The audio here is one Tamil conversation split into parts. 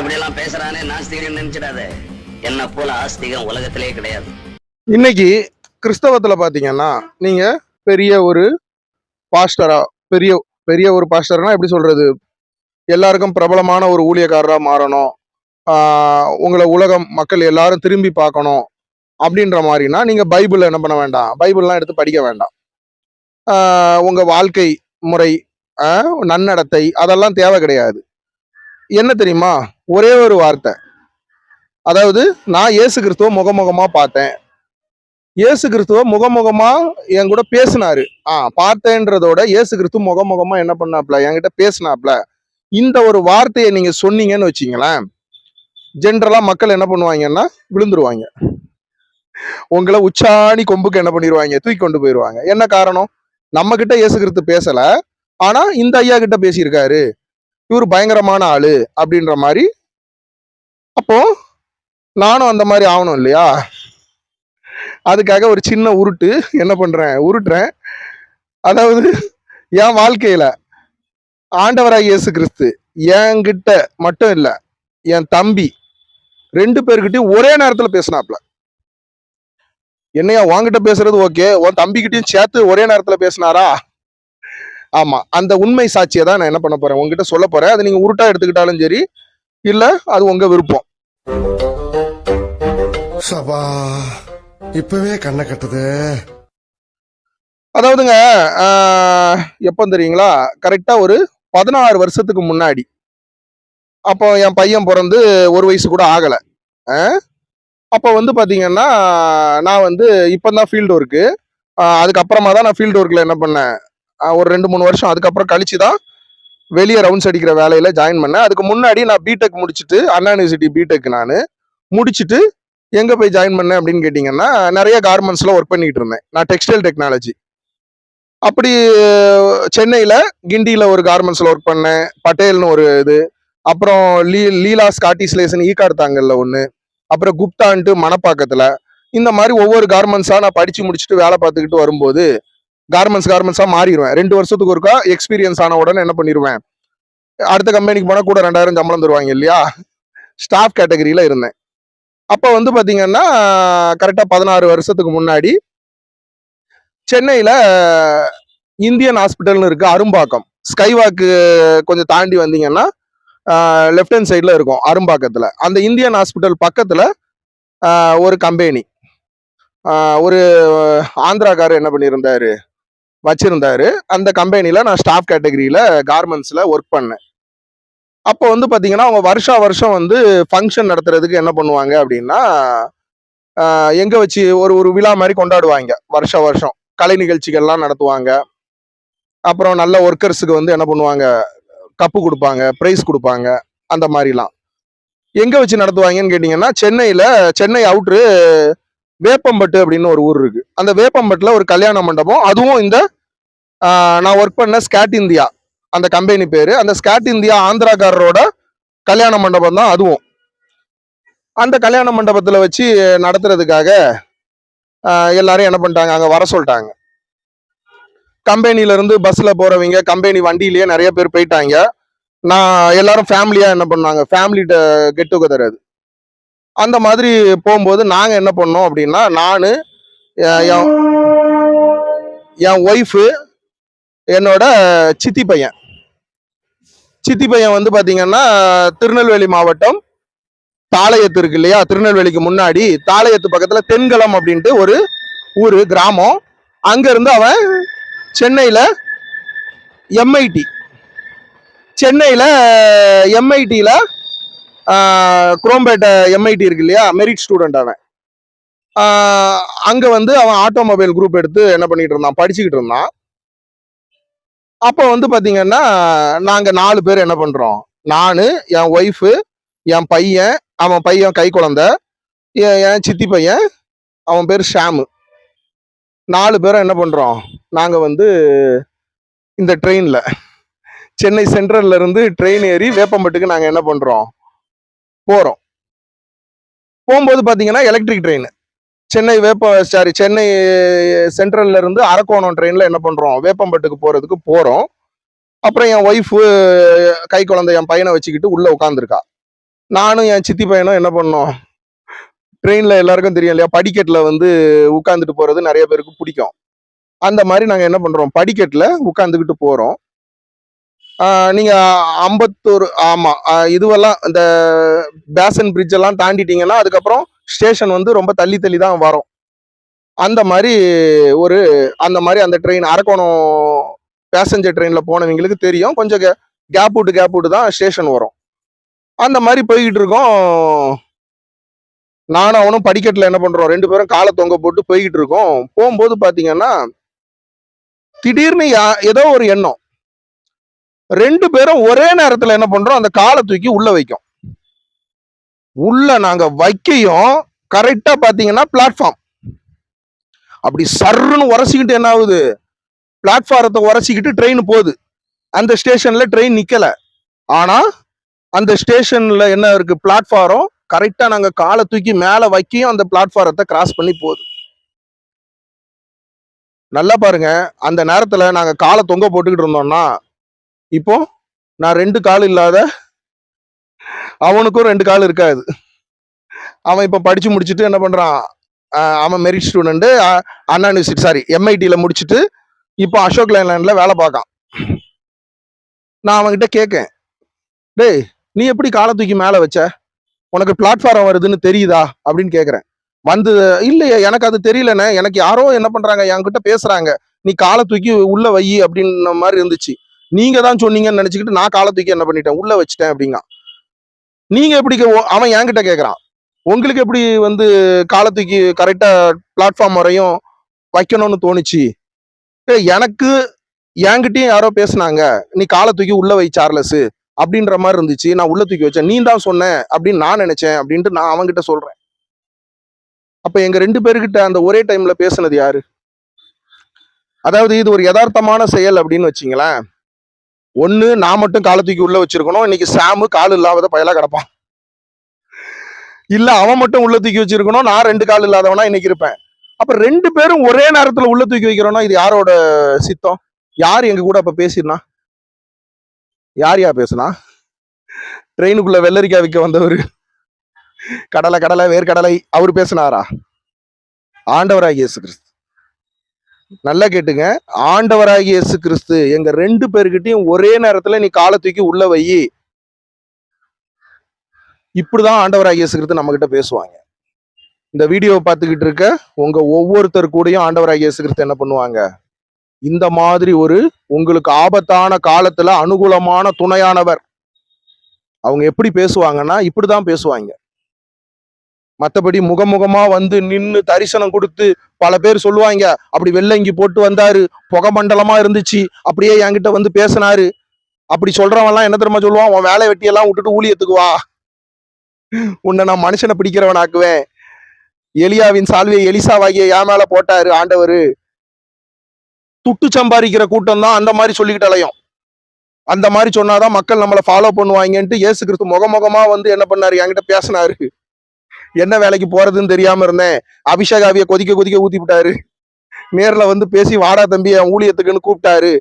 இப்படி எல்லாம் பேசுறானே நாஸ்திகன் நினைச்சிடாத. என்ன போல ஆஸ்திகம் உலகத்திலே கிடையாது. இன்னைக்கு கிறிஸ்தவத்துல பாத்தீங்கன்னா நீங்க பெரிய ஒரு பாஸ்டரா பெரிய பெரிய ஒரு பாஸ்டர்னா எப்படி சொல்றது? எல்லாருக்கும் பிரபலமான ஒரு ஊழியக்காரராக மாறணும். உங்களை உலகம் மக்கள் எல்லாரும் திரும்பி பார்க்கணும் அப்படின்ற மாதிரினா நீங்கள் பைபிளில் என்ன பண்ண வேண்டாம்? பைபிள்லாம் எடுத்து படிக்க வேண்டாம். உங்கள் வாழ்க்கை முறை நன்னடத்தை அதெல்லாம் தேவை கிடையாது. என்ன தெரியுமா? ஒரே ஒரு வார்த்தை. அதாவது நான் இயேசு கிறிஸ்துவ முகமுகமா பார்த்தேன். இயேசு கிறிஸ்துவ முகமுகமா என் கூட பேசினாரு. ஆ பார்த்தேன்றதோட இயேசு கிறிஸ்துவ முகமுகமா என்ன பண்ணாப்ல? என்கிட்ட பேசினாப்ல. இந்த ஒரு வார்த்தையை நீங்க சொன்னீங்கன்னு வச்சீங்களேன் ஜென்ரலா மக்கள் என்ன பண்ணுவாங்கன்னா விழுந்துருவாங்க. உங்களை உச்சாணி கொம்புக்கு என்ன பண்ணிடுவாங்க தூக்கி கொண்டு போயிடுவாங்க என்ன காரணம்? நம்ம கிட்ட இயேசு கிறிஸ்து பேசல. ஆனா இந்த ஐயா கிட்ட பேசியிருக்காரு. இவர் பயங்கரமான ஆளு அப்படின்ற மாதிரி. அப்போ நானும் அந்த மாதிரி ஆகணும் இல்லையா? அதுக்காக ஒரு சின்ன உருட்டு என்ன பண்றேன்? உருட்டுறேன். அதாவது என் வாழ்க்கையில ஆண்டவராக இயேசு கிறிஸ்து என்கிட்ட மட்டும் இல்லை என் தம்பி ரெண்டு பேர்கிட்டயும் ஒரே நேரத்தில் பேசினாப்ல என்னையா உன்கிட்ட பேசுறது ஓகே உன் தம்பிக்கிட்டையும் சேர்த்து ஒரே நேரத்தில் பேசினாரா? ஆமா அந்த உண்மை சாட்சியை தான் நான் என்ன பண்ண போறேன் உங்ககிட்ட சொல்ல போறேன். அதை நீங்க உருட்டா எடுத்துக்கிட்டாலும் சரி இல்ல அது உங்க விருப்பம். சபா இப்பவே கண்ணை கட்டுது. அதாவதுங்க எப்போ தெரியுங்களா? கரெக்டா ஒரு பதினாறு வருஷத்துக்கு முன்னாடி. அப்போ என் பையன் பிறந்து ஒரு வயசு கூட ஆகல. அப்போ வந்து பாத்தீங்கன்னா நான் வந்து இப்போதான் ஃபீல்டு ஒர்க்கு அதுக்கப்புறமா தான் நான் ஃபீல்டு ஒர்க்கில் என்ன பண்ணேன்? ஒரு ரெண்டு மூணு வருஷம். அதுக்கப்புறம் கழிச்சு தான் வெளியே ரவுண்ட்ஸ் அடிக்கிற வேலையில ஜாயின் பண்ணேன். அதுக்கு முன்னாடி நான் பிடெக் முடிச்சுட்டு அண்ணா யூனிவர்சிட்டி பிடெக் நான் முடிச்சுட்டு எங்கே போய் ஜாயின் பண்ணேன் அப்படின்னு கேட்டிங்கன்னா நிறைய கார்மெண்ட்ஸில் ஒர்க் பண்ணிக்கிட்டு இருந்தேன். நான் டெக்ஸ்டைல் டெக்னாலஜி அப்படி சென்னையில் கிண்டியில் ஒரு கார்மெண்ட்ஸில் ஒர்க் பண்ணேன். பட்டேல்னு ஒரு இது. அப்புறம் லீ லீலா ஸ்காட்டிஸ்லேசன் ஈகார் தாங்கல்ல ஒன்று அப்புறம் குப்தான்ட்டு மணப்பாக்கத்தில். இந்த மாதிரி ஒவ்வொரு கார்மெண்ட்ஸாக நான் படித்து முடிச்சுட்டு வேலை பார்த்துக்கிட்டு வரும்போது கார்மெண்ட்ஸ் கார்மெண்ட்ஸாக மாறிடுவேன் ரெண்டு வருஷத்துக்கு ஒருக்கா எக்ஸ்பீரியன்ஸ் ஆன உடனே என்ன பண்ணிடுவேன் அடுத்த கம்பெனிக்கு போனால் கூட ரெண்டாயிரம் சம்பளம் தருவாங்க இல்லையா? ஸ்டாஃப் கேட்டகரியில் இருந்தேன். அப்போ வந்து பார்த்தீங்கன்னா கரெக்டாக பதினாறு வருஷத்துக்கு முன்னாடி சென்னையில் இந்தியன் ஹாஸ்பிட்டல்னு இருக்குது அரும்பாக்கம். ஸ்கைவாக்கு கொஞ்சம் தாண்டி வந்தீங்கன்னா லெஃப்ட் ஹேண்ட் சைடில் இருக்கும் அரும்பாக்கத்தில். அந்த இந்தியன் ஹாஸ்பிட்டல் பக்கத்தில் ஒரு கம்பெனி ஒரு ஆந்திராக்காரர் என்ன பண்ணியிருந்தாரு? வச்சுருந்தாரு. அந்த கம்பெனியில் நான் ஸ்டாஃப் கேட்டகரியில் கார்மெண்ட்ஸில் ஒர்க் பண்ணேன். அப்போ வந்து பார்த்தீங்கன்னா அவங்க வருஷா வருஷம் வந்து ஃபங்க்ஷன் நடத்துறதுக்கு என்ன பண்ணுவாங்க அப்படின்னா எங்கே வச்சு ஒரு ஒரு விழா மாதிரி கொண்டாடுவாங்க வருஷ வருஷம். கலை நிகழ்ச்சிகள்லாம் நடத்துவாங்க. அப்புறம் நல்ல ஒர்க்கர்ஸுக்கு வந்து என்ன பண்ணுவாங்க கப்பு கொடுப்பாங்க ப்ரைஸ் கொடுப்பாங்க அந்த மாதிரிலாம். எங்கே வச்சு நடத்துவாங்கன்னு கேட்டிங்கன்னா சென்னையில் சென்னை அவுட்ரு வேப்பம்பட்டு அப்படின்னு ஒரு ஊர் இருக்கு. அந்த வேப்பம்பட்டுல ஒரு கல்யாண மண்டபம். அதுவும் இந்த நான் ஒர்க் பண்ண ஸ்கேட் இந்தியா அந்த கம்பெனி பேரு. அந்த ஸ்கேட் இந்தியா ஆந்திராக்காரரோட கல்யாண மண்டபம் தான் அதுவும். அந்த கல்யாண மண்டபத்துல வச்சு நடத்துறதுக்காக எல்லாரும் என்ன பண்ணிட்டாங்க? அங்க வர சொல்லிட்டாங்க. கம்பெனில இருந்து பஸ்ல போறவங்க கம்பெனி வண்டியிலேயே நிறைய பேர் போயிட்டாங்க. நான் எல்லாரும் ஃபேமிலியா என்ன பண்ணாங்க? ஃபேமிலிட்ட கெட் டுகெதர் அது. அந்த மாதிரி போகும்போது நாங்கள் என்ன பண்ணோம் அப்படின்னா நான் என் என்- ஒய்ஃபு என்னோட சித்தி பையன். சித்தி பையன் வந்து பார்த்தீங்கன்னா திருநெல்வேலி மாவட்டம் தாளையத்து இருக்கு இல்லையா? திருநெல்வேலிக்கு முன்னாடி தாளையத்து பக்கத்தில் தென்களம் அப்படின்ட்டு ஒரு ஊர் கிராமம். அங்கேருந்து அவன் சென்னையில் எம்ஐடி சென்னையில் எம்ஐடியில் குரோம்பேட்டை எம்ஐடி இருக்கு இல்லையா? மெரிட் ஸ்டூடெண்ட் அவன் வந்து அவன் ஆட்டோமொபைல் குரூப் எடுத்து என்ன பண்ணிட்டு இருந்தான்? படிச்சுக்கிட்டு இருந்தான். அப்போ வந்து பார்த்தீங்கன்னா நாங்கள் நாலு பேர் என்ன பண்ணுறோம் நான் என் ஒய்ஃபு என் பையன் அவன் பையன் கை குழந்தை என் என் சித்தி பையன் அவன் பேர் ஷாமு. நாலு பேரும் என்ன பண்ணுறோம் நாங்கள் வந்து இந்த ட்ரெயினில் சென்னை சென்ட்ரல்ல இருந்து ட்ரெயின் ஏறி வேப்பம்பட்டுக்கு நாங்கள் என்ன பண்ணுறோம் போகிறோம் போகும்போது பார்த்தீங்கன்னா எலக்ட்ரிக் ட்ரெயின் சென்னை வேப்ப சாரி சென்னை சென்ட்ரல்ல இருந்து அரக்கோணம் ட்ரெயினில் என்ன பண்ணுறோம் வேப்பம்பட்டுக்கு போகிறதுக்கு போகிறோம் அப்புறம் என் ஒய்ஃபு கை குழந்தை என் பையனை வச்சுக்கிட்டு உள்ளே உட்காந்துருக்கா நானும் என் சித்தி பையனும் என்ன பண்ணோம்? ட்ரெயினில் எல்லாருக்கும் தெரியும் இல்லையா? படிக்கட்டில் வந்து உட்காந்துட்டு போகிறது நிறைய பேருக்கு பிடிக்கும். அந்த மாதிரி நாங்கள் என்ன பண்ணுறோம் படிக்கட்டில் உட்காந்துக்கிட்டு போகிறோம் நீங்கள் நீங்க அம்பத்தூர் ஆமா இதுவெல்லாம் இந்த பேசன் பிரிட்ஜ் எல்லாம் தாண்டிட்டீங்கன்னா அதுக்கப்புறம் ஸ்டேஷன் வந்து ரொம்ப தள்ளி தள்ளி தான் வரும். அந்த மாதிரி ஒரு அந்த மாதிரி அந்த ட்ரெயின் அரக்கோணம் பேசஞ்சர் ட்ரெயினில் போனவங்களுக்கு தெரியும். கொஞ்சம் கேப் விட்டு கேப் விட்டு தான் ஸ்டேஷன் வரும். அந்த மாதிரி போய்கிட்டு இருக்கோம். நானும் அவனும் படிக்கட்டில் என்ன பண்ணுறோம் ரெண்டு பேரும் காலை தொங்க போட்டு போய்கிட்டு இருக்கோம். போகும்போது பார்த்தீங்கன்னா திடீர்னு யா- ஏதோ ஒரு எண்ணம். ரெண்டு பேரும் ஒரே நேரத்துல என்ன பண்றோம்? அந்த காலை தூக்கி உள்ள வைக்கும். உள்ள நாங்க வைக்கையும் கரெக்டா பாத்தீங்கன்னா பிளாட்ஃபார்ம் அப்படி சர்ருன்னு உரசிக்கிட்டு என்ன ஆகுது? பிளாட்ஃபாரத்தை உரசிக்கிட்டு ட்ரெயின் போகுது. அந்த ஸ்டேஷன்ல ட்ரெயின் நிக்கல. ஆனா அந்த ஸ்டேஷன்ல என்ன இருக்கு? பிளாட்ஃபாரம் கரெக்டா நாங்க காலை தூக்கி மேல வைக்கையும் அந்த பிளாட்ஃபாரத்தை கிராஸ் பண்ணி போகுது. நல்லா பாருங்க. அந்த நேரத்துல நாங்க காலை தொங்க போட்டுக்கிட்டு இருந்தோம்னா இப்போ நான் ரெண்டு கால் இல்லாத அவனுக்கும் ரெண்டு கால் இருக்காது. அவன் இப்போ படிச்சு முடிச்சுட்டு என்ன பண்ணுறான் அவன் merit student Anna university sorry எம்ஐடியில் முடிச்சுட்டு இப்போ அசோக் லைலாண்ட்ல வேலை பார்க்கான். நான் அவன்கிட்ட கேட்கேன். டேய் நீ எப்படி காலை தூக்கி மேலே வச்ச? உனக்கு பிளாட்ஃபாரம் வருதுன்னு தெரியுதா? அப்படின்னு கேட்குறேன். வந்து இல்லையே எனக்கு அது தெரியலண்ணே. எனக்கு யாரோ என்ன பண்ணுறாங்க என்கிட்ட பேசுகிறாங்க நீ காலை தூக்கி உள்ளே வை அப்படின்ன மாதிரி இருந்துச்சு. நீங்க தான் சொன்னீங்கன்னு நினைச்சுக்கிட்டு நான் காலை தூக்கி என்ன பண்ணிட்டேன்? உள்ள வச்சுட்டேன் அப்படிங்க நீங்க எப்படி அவன் என்கிட்ட கேட்கறான் உங்களுக்கு எப்படி வந்து காலை தூக்கி கரெக்டா பிளாட்ஃபார்ம் வரையும் வைக்கணும்னு தோணுச்சு? எனக்கு என்கிட்டயும் யாரோ பேசுனாங்க. நீ காலை தூக்கி உள்ள வை சார்லஸ் அப்படின்ற மாதிரி இருந்துச்சு. நான் உள்ள தூக்கி வச்சேன். நீ தான் சொன்ன அப்படின்னு நான் நினைச்சேன் அப்படின்ட்டு நான் அவன்கிட்ட சொல்றேன். அப்ப எங்க ரெண்டு பேர்கிட்ட அந்த ஒரே டைம்ல பேசுனது யாரு? அதாவது இது ஒரு யதார்த்தமான செயல் அப்படின்னு வச்சிங்களேன். ஒன்று நான் மட்டும் காலை தூக்கி உள்ளே வச்சிருக்கணும். இன்னைக்கு சாமு கால் இல்லாத பயலாக கிடப்பான். இல்லை அவன் மட்டும் உள்ள தூக்கி வச்சிருக்கணும். நான் ரெண்டு கால் இல்லாதவனா இன்னைக்கு இருப்பேன். அப்போ ரெண்டு பேரும் ஒரே நேரத்தில் உள்ள தூக்கி வைக்கிறோம்னா இது யாரோட சித்தம்? யார் எங்க கூட அப்போ பேசினா யார் யா பேசுனா? ட்ரெயினுக்குள்ள வெள்ளரிக்காய் விற்க வந்தவர். கடலை கடலை வேர்க்கடலை அவர் பேசினாரா? ஆண்டவராக இயேசு கிறிஸ்து. நல்லா கேட்டுங்க. ஆண்டவராகிய இயேசு கிறிஸ்து எங்க ரெண்டு பேர்கிட்டையும் ஒரே நேரத்துல நீ காலை தூக்கி உள்ள வை. இப்படிதான் ஆண்டவராகிய இயேசு கிறிஸ்து நம்ம கிட்ட பேசுவாங்க. இந்த வீடியோவை பார்த்துக்கிட்டு இருக்க உங்க ஒவ்வொருத்தர் கூடயும் ஆண்டவராகிய இயேசு கிறிஸ்து என்ன பண்ணுவாங்க? இந்த மாதிரி ஒரு உங்களுக்கு ஆபத்தான காலத்துல அனுகூலமான துணையானவர். அவங்க எப்படி பேசுவாங்கன்னா இப்படிதான் பேசுவாங்க. மற்றபடி முகமுகமா வந்து நின்று தரிசனம் கொடுத்து பல பேர் சொல்லுவாங்க அப்படி வெள்ளங்கி போட்டு வந்தாரு புகை மண்டலமா இருந்துச்சு அப்படியே என்கிட்ட வந்து பேசினாரு. அப்படி சொல்றவன்லாம் என்ன தெரியுமா சொல்லுவான்? உன் வேலை வெட்டியெல்லாம் விட்டுட்டு ஊழியத்துக்கு வா. உன்னை நான் மனுஷனை பிடிக்கிறவனாக்குவேன் எலியாவின் சால்வியை எலிசாவாகிய என் மேல போட்டாரு ஆண்டவரு. துட்டு சம்பாதிக்கிற கூட்டம் தான் அந்த மாதிரி சொல்லிக்கிட்டு அலையும். அந்த மாதிரி சொன்னாதான் மக்கள் நம்மளை ஃபாலோ பண்ணுவாங்கன்ட்டு இயேசு கிறிஸ்து முகமுகமா வந்து என்ன பண்ணாரு? என்கிட்ட பேசினாரு. என்ன வேலைக்கு போறதுன்னு தெரியாம இருந்தேன். அபிஷேகாவிய கொதிக்க கொதிக்க ஊத்தி விட்டாரு. நேர்ல வந்து பேசி வாடா தம்பி என் ஊழியத்துக்குன்னு கூப்பிட்டாரு.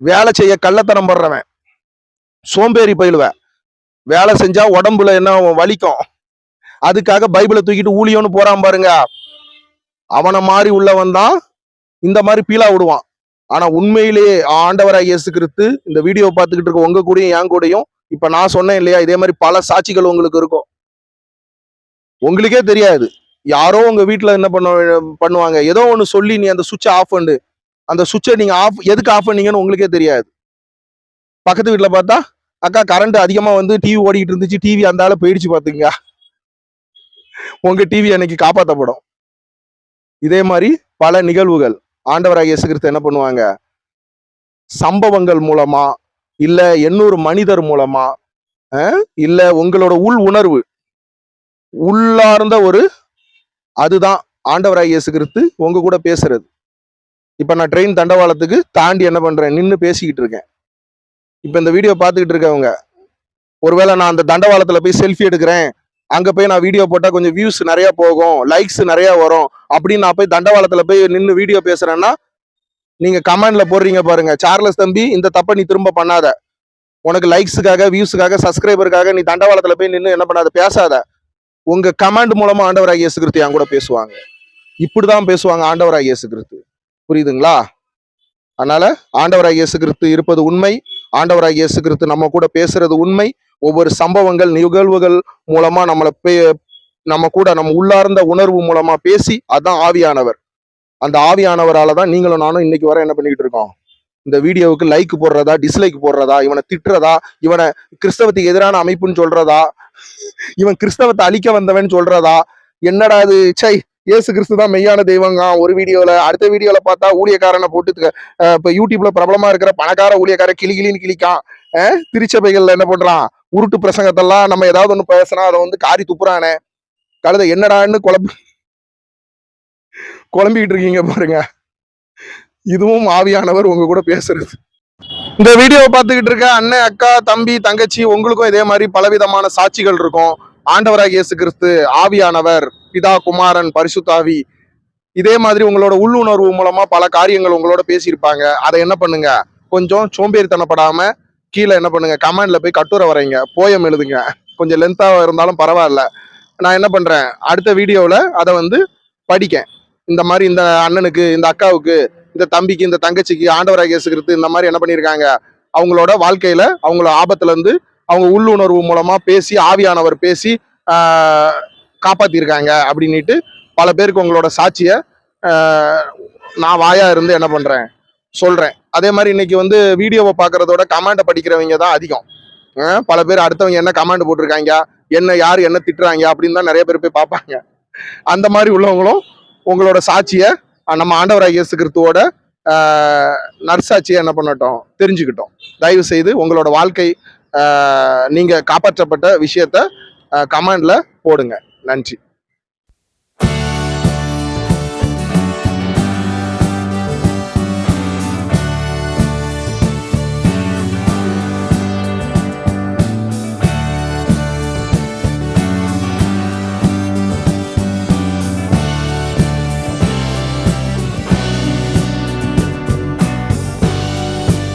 வேலை செய்ய கள்ளத்தனம் படுறவன். சோம்பேறி பயிலுவேன் வேலை செஞ்சா உடம்புல என்ன வலிக்கும். அதுக்காக பைபிளை தூக்கிட்டு ஊழியம்னு போறான் பாருங்க. அவனை மாதிரி உள்ளவன் தான் இந்த மாதிரி பீலா விடுவான். ஆனா உண்மையிலேயே ஆண்டவராக இயேசு கிறிஸ்து இந்த வீடியோ பார்த்துக்கிட்டு இருக்க உங்க கூடயும் என் கூடயும் இப்ப நான் சொன்னேன் இல்லையா இதே மாதிரி பல சாட்சிகள் உங்களுக்கு இருக்கும். உங்களுக்கே தெரியாது. யாரோ உங்க வீட்டில் என்ன பண்ண பண்ணுவாங்க. ஏதோ ஒன்று சொல்லி நீ அந்த சுவிட்சை ஆஃப் பண்ணு. அந்த சுவிட்சை நீங்க ஆஃப் எதுக்கு ஆஃப் பண்ணீங்கன்னு உங்களுக்கே தெரியாது. பக்கத்து வீட்டில் பார்த்தா அக்கா கரண்ட் அதிகமா வந்து டிவி ஓடிக்கிட்டு இருந்துச்சு. டிவி அந்த போயிடுச்சு பாத்துங்க உங்க டிவி அன்னைக்கு காப்பாற்றப்படும் இதே மாதிரி பல நிகழ்வுகள். ஆண்டவராக இயேசு கிறிஸ்து என்ன பண்ணுவாங்க? சம்பவங்கள் மூலமா இல்ல எண்ணூறு மனிதர் மூலமா இல்ல உங்களோட உள் உணர்வு உள்ளார்ந்த ஒரு அதுதான் ஆண்டவராய் இயேசு கிறிஸ்து உங்க கூட பேசுறது. இப்ப நான் ட்ரெயின் தண்டவாளத்துக்கு தாண்டி என்ன பண்றேன்? நின்று பேசிக்கிட்டு இருக்கேன். இப்ப இந்த வீடியோ பார்த்துக்கிட்டு இருக்கவங்க ஒருவேளை நான் அந்த தண்டவாளத்துல போய் செல்ஃபி எடுக்கிறேன். அங்க போய் நான் வீடியோ போட்டா கொஞ்சம் வியூஸ் நிறைய போகும் லைக்ஸ் நிறைய வரும். அப்படின்னு நான் போய் தண்டவாளத்துல போய் நின்று வீடியோ பேசுறேன்னா நீங்க கமெண்ட்ல போடுறீங்க பாருங்க. சார்லஸ் தம்பி இந்த தப்பை நீ திரும்ப பண்ணாத. உனக்கு லைக்ஸுக்காக வியூஸுக்காக சப்ஸ்கிரைபருக்காக நீ தண்டவாளத்துல போய் நின்று என்ன பண்ணாத? பேசாத. உங்க கமாண்ட் மூலமா ஆண்டவராக இயேசு கிறிஸ்து என் கூட பேசுவாங்க. இப்படிதான் பேசுவாங்க ஆண்டவராக இயேசு கிறிஸ்து புரியுதுங்களா? அதனால ஆண்டவராக இயேசு கிறிஸ்து இருப்பது உண்மை. ஆண்டவராக இயேசு கிறிஸ்து நம்ம கூட பேசுறது உண்மை. ஒவ்வொரு சம்பவங்கள் நிகழ்வுகள் மூலமா நம்மளை பே நம்ம கூட நம்ம உள்ளார்ந்த உணர்வு மூலமா பேசி அதான் ஆவியானவர். அந்த ஆவியானவரால தான் நீங்களும் நானும் இன்னைக்கு வர என்ன பண்ணிக்கிட்டு இருக்கோம்? இந்த வீடியோவுக்கு லைக் போடுறதா டிஸ்லைக் போடுறதா இவனை திட்டுறதா இவனை கிறிஸ்தவத்துக்கு எதிரான அமைப்புன்னு சொல்றதா இவன் கிறிஸ்தவத்தை அழிக்க வந்தவன் சொல்றதா என்னடா இது? சை இயேசு கிறிஸ்து தான் மெய்யான தெய்வங்க. ஒரு வீடியோல அடுத்த வீடியோல பார்த்தா ஊழியக்காரனை போட்டு இப்போ யூடியூப்ல பிரபலமா இருக்கிற பணக்கார ஊழியக்கார கிளி கிளின்னு கிளிக்கான். திருச்சபைகள்ல என்ன பண்றான்? உருட்டு பிரசங்கத்தெல்லாம் நம்ம ஏதாவது ஒண்ணு பேசுனா அதை வந்து காரி துப்புறானே. கழுத என்னடான்னு குழம்பு குழம்பிக்கிட்டு இருக்கீங்க பாருங்க. இதுவும் ஆவியானவர் உங்க கூட பேசுறது. இந்த வீடியோவை பார்த்துக்கிட்டு இருக்க அண்ணன் அக்கா தம்பி தங்கச்சி உங்களுக்கும் இதே மாதிரி பலவிதமான சாட்சிகள் இருக்கும். ஆண்டவராக இயேசு கிறிஸ்து ஆவியானவர் பிதா குமாரன் பரிசுத்தாவி. இதே மாதிரி உங்களோட உள்ளுணர்வு மூலமா பல காரியங்கள் உங்களோட பேசியிருப்பாங்க. அதை என்ன பண்ணுங்க? கொஞ்சம் சோம்பேறித்தனப்படாம கீழே என்ன பண்ணுங்க? கமெண்ட்ல போய் கட்டுரை வரைங்க. போயம் எழுதுங்க. கொஞ்சம் லென்த்தாக இருந்தாலும் பரவாயில்ல. நான் என்ன பண்றேன்? அடுத்த வீடியோவில் அதை வந்து படிக்கேன். இந்த மாதிரி இந்த அண்ணனுக்கு இந்த அக்காவுக்கு இந்த தம்பிக்கு இந்த தங்கச்சிக்கு ஆண்டவராக இயேசுகிறது இந்த மாதிரி என்ன பண்ணியிருக்காங்க? அவங்களோட வாழ்க்கையில அவங்கள ஆபத்துல இருந்து அவங்க உள்ளுணர்வு மூலமா பேசி ஆவியானவர் பேசி ஆஹ், காப்பாத்திருக்காங்க அப்படின்னுட்டு பல பேருக்கு உங்களோட சாட்சியை நான் வாயா இருந்து என்ன பண்றேன்? சொல்றேன். அதே மாதிரி இன்னைக்கு வந்து வீடியோவை பார்க்குறதோட கமெண்ட்டை படிக்கிறவங்க தான் அதிகம். பல பேர் அடுத்தவங்க என்ன கமெண்ட் போட்டிருக்காங்க? என்ன யார் என்ன திட்டுறாங்க? அப்படின்னு தான் நிறைய பேர் போய் பார்ப்பாங்க. அந்த மாதிரி உள்ளவங்களும் உங்களோட சாட்சியை நம்ம ஆண்டவராக இயேசு கிறிஸ்துவோட நர்சாட்சியை என்ன பண்ணட்டும் தெரிஞ்சுக்கிட்டோம். தயவு செய்து உங்களோட வாழ்க்கை நீங்கள் காப்பாற்றப்பட்ட விஷயத்த கமெண்டில் போடுங்க. நன்றி.